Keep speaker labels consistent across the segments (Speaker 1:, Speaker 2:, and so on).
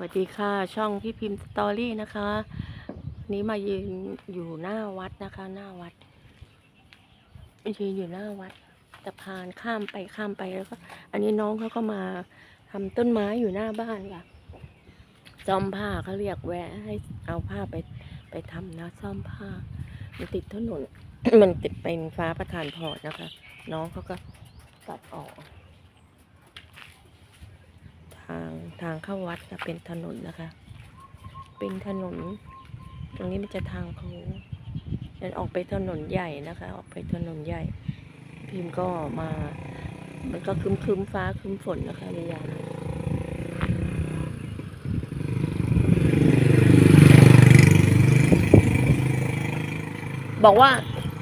Speaker 1: วัสดีค่ะ ช่องพี่พิมพ์สตอรี่นะคะวันนี้มายืนอยู่หน้าวัดนะคะ หน้าวัดยืนอยู่หน้าวัดสะพานข้ามไปข้ามไปแล้วก็อันนี้น้องเขาก็มาทำต้นไม้อยู่หน้าบ้านค่ะซ่อมผ้าเขาเรียกแวะให้เอาผ้าไปไปทำนะซ่อมผ้ามันติดถนนมันติดเป็นฟ้าประทานพอร์ตนะคะ น้องเขาก็ตัดออก ทางทางเข้าวัดจะเป็นถนนนะคะ เป็นถนน ตรงนี้มันจะทางโค้งมันออกไปถนนใหญ่นะคะ ออกไปถนนใหญ่ พิมพ์ก็มา มันก็คึมคึมฟ้าคึมฝนนะคะระยะบอกว่า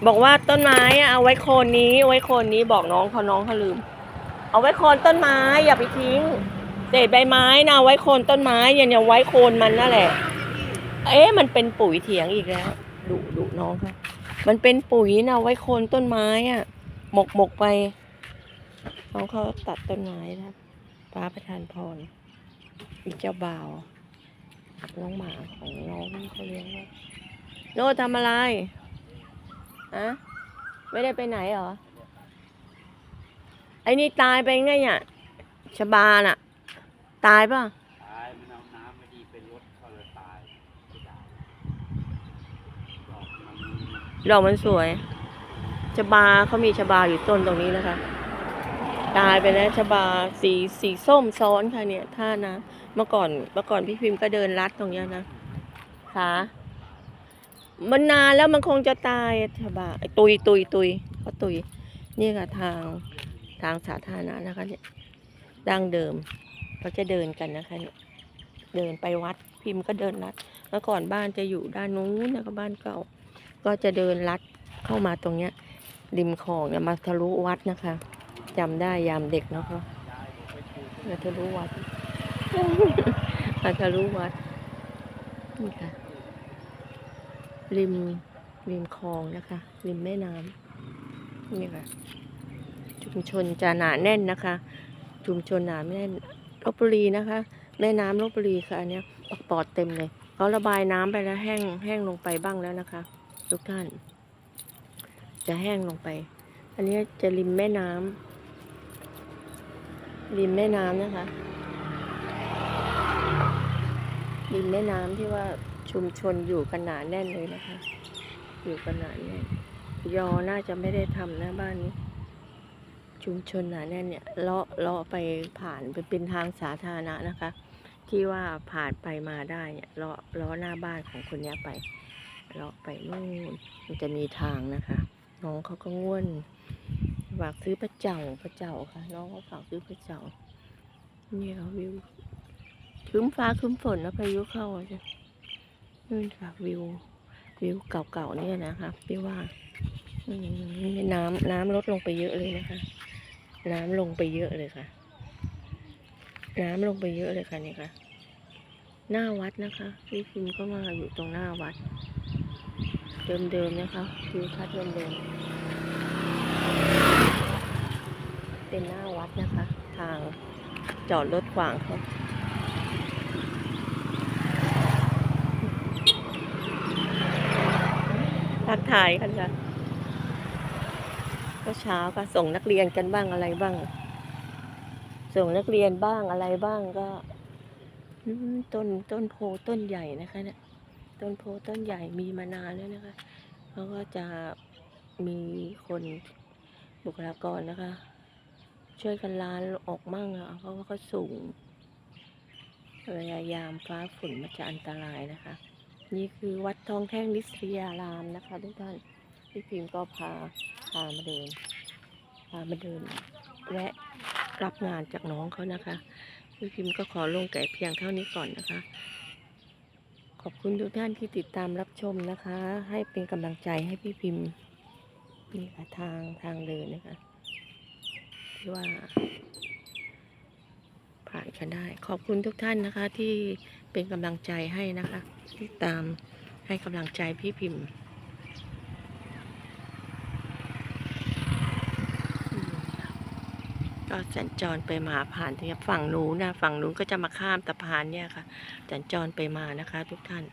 Speaker 1: บอกว่าต้นไม้เอาไว้โคนนี้ไว้โคนนี้บอกน้องเขาน้องเขาลืม เอาไว้โคนต้นไม้อย่าไปทิ้ง เศษใบไม้นะไว้โคนต้นไม้อย่าอย่าไว้โคนมันนั่นแหละ เอ๊ะมันเป็นปุ๋ยเถียงอีกแล้วดุดุน้องค่ะมันเป็นปุ๋ยนะไว้โคนต้นไม้อะหมกหมกไปน้องเขาตัดต้นไม้นะฟ้าประทานพรอีกเจ้าบ่าวน้องหมาของน้องเขาเลี้ยงไว้โน่ทำอะไรอะไม่ได้ไปไหนเหรอ ไอ้นี่ตายไปไงเนี่ยชบาน่ะ ตายป่ะ
Speaker 2: ตายมันเอาน้ำไม่ดีไปลดเขาเลยตายไม่ได้ดอกมัน
Speaker 1: ดอกมันสวยชบาเขามีชบาอยู่ต้นตรงนี้นะคะ ตายไปแล้วชบาสีสีส้มซ้อนค่ะเนี่ยท่านะเมื่อก่อนเมื่อก่อนพี่พิมพ์ก็เดินลัดตรงเนี้ยนะขามันนานแล้วมันคงจะตายอะชบาไอ้ตุยตุยตุยเขาตุยนี่ค่ะทางทางสาธารณะนะคะเนี่ยดั้งเดิม เขาจะเดินกันนะคะเดินไปวัดพิมพ์ก็เดินลัดเมื่อก่อนบ้านจะอยู่ด้านนู้นนะคะบ้านเก่า ก็จะเดินลัดเข้ามาตรงเนี้ยริมคลองเนี่ยมาทะลุวัดนะคะจำได้ยามเด็กนะคะมาทะลุวัดมาทะลุวัดนี่ค่ะ ริมริมคลองนะคะ ริมแม่น้ำนี่ค่ะชุมชนจะหนาแน่นนะคะ ชุมชนหนาแน่น ลบบุรีนะคะ แม่น้ำลบบุรีค่ะอันเนี้ยปอดเต็มเลยเขาระบายน้ำไปแล้วแห้งแห้งลงไปบ้างแล้วนะคะ ทุกท่าน จะแห้งลงไป อันนี้จะริมแม่น้ำริมแม่น้ำนะคะริมแม่น้ำที่ว่าชุมชนอยู่กันหนาแน่นเลยนะคะ อยู่กันหนาแน่นยอน่าจะไม่ได้ทำนะบ้านนี้ ชุมชนหนาแน่นเนี่ยเลาะเลาะไปผ่านเป็นทางสาธารณะนะคะ ที่ว่าผ่านไปมาได้เนี่ยเลาะเลาะหน้าบ้านของคนนี้ไปเลาะไปนู่นมันจะมีทางนะคะ น้องเขาก็ง่วนฝากซื้อพระเจ้าพระเจ้าค่ะ น้องเขาฝากซื้อพระเจ้านี่ค่ะวิวครึ้มฟ้าครึ้มฝนแล้วพายุเข้าอะจ้ะนี่นค่ะวิววิวเก่าๆเนี่ยนะคะที่ว่าน้ำน้ำลดลงไปเยอะเลยนะคะ น้ำลงไปเยอะเลยค่ะ น้ำลงไปเยอะเลยค่ะนี่ค่ะ หน้าวัดนะคะพี่พิมก็มาอยู่ตรงหน้าวัด เดิมๆนะคะวิวทัศน์เดิมๆเป็นหน้าวัดนะคะ ทางจอดรถขวางเขาทักทายกันค่ะ ก็เช้าก็ส่งนักเรียนกันบ้างอะไรบ้าง ส่งนักเรียนบ้างอะไรบ้างก็ต้นต้นโพต้นใหญ่นะคะ เนี่ย ต้นโพต้นใหญ่มีมานานแล้วนะคะเขาก็จะมีคนบุคลากรนะคะ ช่วยกันล้านออกมั่งอะเพราะว่าเขาสูงเวลายามฟ้าฝุ่นมันจะอันตรายนะคะ นี่คือวัดทองแท่งนิสยารามนะคะทุกท่าน พี่พิมพ์ก็พาพามาเดินพามาเดินแวะรับงานจากน้องเขานะคะ พี่พิมพ์ก็ขอลงไก่เพียงเท่านี้ก่อนนะคะ ขอบคุณทุกท่านที่ติดตามรับชมนะคะ ให้เป็นกำลังใจให้พี่พิมพ์นี่ค่ะทางทางเดินนะคะที่ว่า ผ่านกันได้ ขอบคุณทุกท่านนะคะที่เป็นกำลังใจให้นะคะ ที่ตามให้กำลังใจพี่พิมพ์อืม ก็สัญจรไปมาผ่านที่ฝั่งนู้นนะฝั่งนู้นก็จะมาข้ามสะพานเนี่ยค่ะสัญจรไปมานะคะ ทุกท่าน